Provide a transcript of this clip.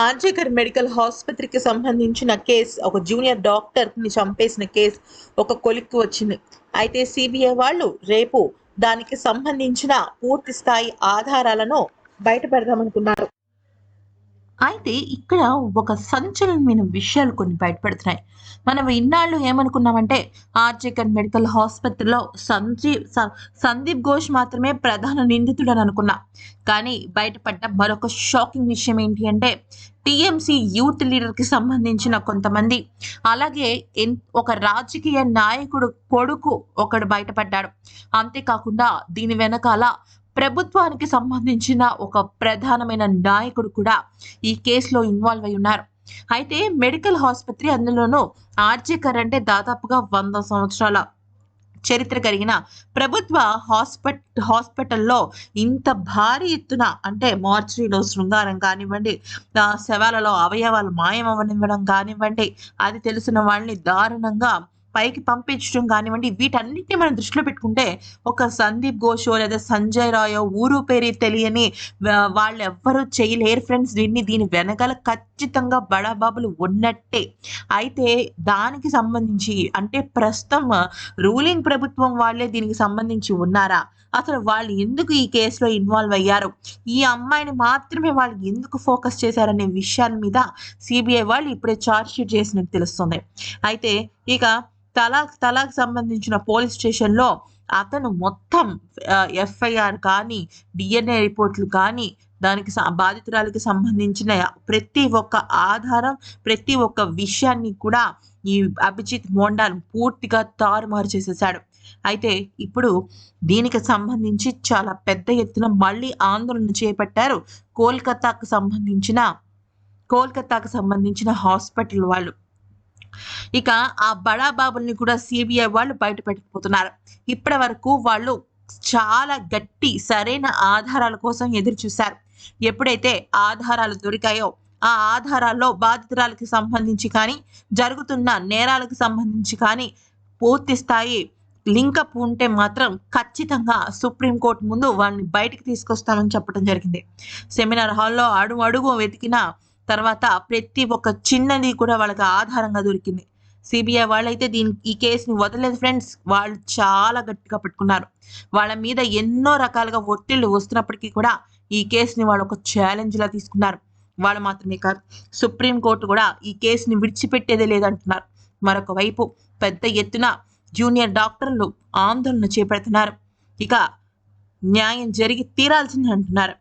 RG Kar medical ఆసుపత్రికి సంబంధించిన case ఒక జూనియర్ డాక్టర్ని చంపేసిన కేసు ఒక కొలిక్కి వచ్చింది. అయితే సిబిఐ వాళ్ళు రేపు దానికి సంబంధించిన పూర్తి స్థాయి ఆధారాలను బయటపెడదామనుకున్నారు. అయితే ఇక్కడ ఒక సంచలనమైన విషయాలు కొన్ని బయటపడుతున్నాయి. మనం ఇన్నాళ్ళు ఏమనుకున్నామంటే ఆర్జేకర్ మెడికల్ హాస్పిటల్లో సంజీవ్ స- సందీప్ ఘోష్ మాత్రమే ప్రధాన నిందితుడు అని అనుకున్నా కానీ బయటపడ్డ మరొక షాకింగ్ విషయం ఏంటి అంటే టీఎంసీ యూత్ లీడర్కి సంబంధించిన కొంతమంది అలాగే ఒక రాజకీయ నాయకుడు కొడుకు ఒకడు బయటపడ్డాడు. అంతేకాకుండా దీని వెనకాల ప్రభుత్వానికి సంబంధించిన ఒక ప్రధానమైన నాయకుడు కూడా ఈ కేసులో ఇన్వాల్వ్ అయి ఉన్నారు. అయితే మెడికల్ ఆసుపత్రి అందులోనూ ఆర్జీకర్ అంటే దాదాపుగా వంద సంవత్సరాల చరిత్ర కలిగిన ప్రభుత్వ హాస్పిట హాస్పిటల్లో ఇంత భారీ ఎత్తున అంటే మార్చరీలో శృంగారం కానివ్వండి శవాలలో అవయవాలు మాయమవనివ్వడం కానివ్వండి అది తెలిసిన వాళ్ళని దారుణంగా పైకి పంపించడం కానివ్వండి వీటన్నిటిని మనం దృష్టిలో పెట్టుకుంటే ఒక సందీప్ ఘోషో లేదా సంజయ్ రాయో ఊరు పేరు తెలియని వా- వాళ్ళు ఎవ్వరూ చేయలేరు ఫ్రెండ్స్ దీన్ని దీని వెనకాల ఖచ్చితంగా బడాబాబులు ఉన్నట్టే. అయితే దానికి సంబంధించి అంటే ప్రస్తుతం రూలింగ్ ప్రభుత్వం వాళ్ళే దీనికి సంబంధించి ఉన్నారా? అసలు వాళ్ళు ఎందుకు ఈ కేసులో ఇన్వాల్వ్ అయ్యారు? ఈ అమ్మాయిని మాత్రమే వాళ్ళు ఎందుకు ఫోకస్ చేశారనే విషయాల మీద సిబిఐ వాళ్ళు ఇప్పుడే ఛార్జ్ షీట్ చేసినట్టు తెలుస్తుంది. అయితే ఇక తలాక్ తలాక్ సంబంధించిన పోలీస్ స్టేషన్లో అతను మొత్తం ఎఫ్ఐఆర్ కానీ డిఎన్ఏ రిపోర్ట్లు కానీ దానికి బాధితురాలకి బాధితురాలికి సంబంధించిన ప్రతి ఒక్క ఆధారం ప్రతి ఒక్క విషయాన్ని కూడా ఈ అభిజిత్ మోండాల్ పూర్తిగా తారుమారు చేసేసాడు అయితే ఇప్పుడు దీనికి సంబంధించి చాలా పెద్ద ఎత్తున మళ్ళీ ఆందోళన చేపట్టారు కోల్కతాకు సంబంధించిన కోల్కతాకు సంబంధించిన హాస్పిటల్ వాళ్ళు. ఇక ఆ బడా బాబుల్ని కూడా సిబిఐ వాళ్ళు బయట పెట్టకపోతున్నారు. ఇప్పటి వరకు వాళ్ళు చాలా గట్టి సరైన ఆధారాల కోసం ఎదురు చూశారు. ఎప్పుడైతే ఆధారాలు దొరికాయో ఆ ఆధారాల్లో బాధితురాలకి సంబంధించి కానీ జరుగుతున్న నేరాలకు సంబంధించి కానీ పూర్తి స్థాయి లింకప్ ఉంటే మాత్రం ఖచ్చితంగా సుప్రీంకోర్టు ముందు వాళ్ళని బయటికి తీసుకొస్తామని చెప్పడం జరిగింది. సెమినార్ హాల్లో అడుగు అడుగు వెతికిన తర్వాత ప్రతి ఒక్క చిన్నది కూడా వాళ్ళకి ఆధారంగా దొరికింది. సిబిఐ వాళ్ళైతే దీని ఈ కేసుని వదలలేదు ఫ్రెండ్స్. వాళ్ళు చాలా గట్టిగా పట్టుకున్నారు. వాళ్ళ మీద ఎన్నో రకాలుగా ఒత్తిళ్ళు వస్తున్నప్పటికీ కూడా ఈ కేసుని వాళ్ళు ఒక ఛాలెంజ్లా తీసుకున్నారు. వాళ్ళు మాత్రమే కాదు సుప్రీంకోర్టు కూడా ఈ కేసుని విడిచిపెట్టేదే లేదంటున్నారు. మరొక వైపు పెద్ద ఎత్తున జూనియర్ డాక్టర్లు ఆందోళన చేపడుతున్నారు. ఇక న్యాయం జరిగి తీరాల్సింది అంటున్నారు.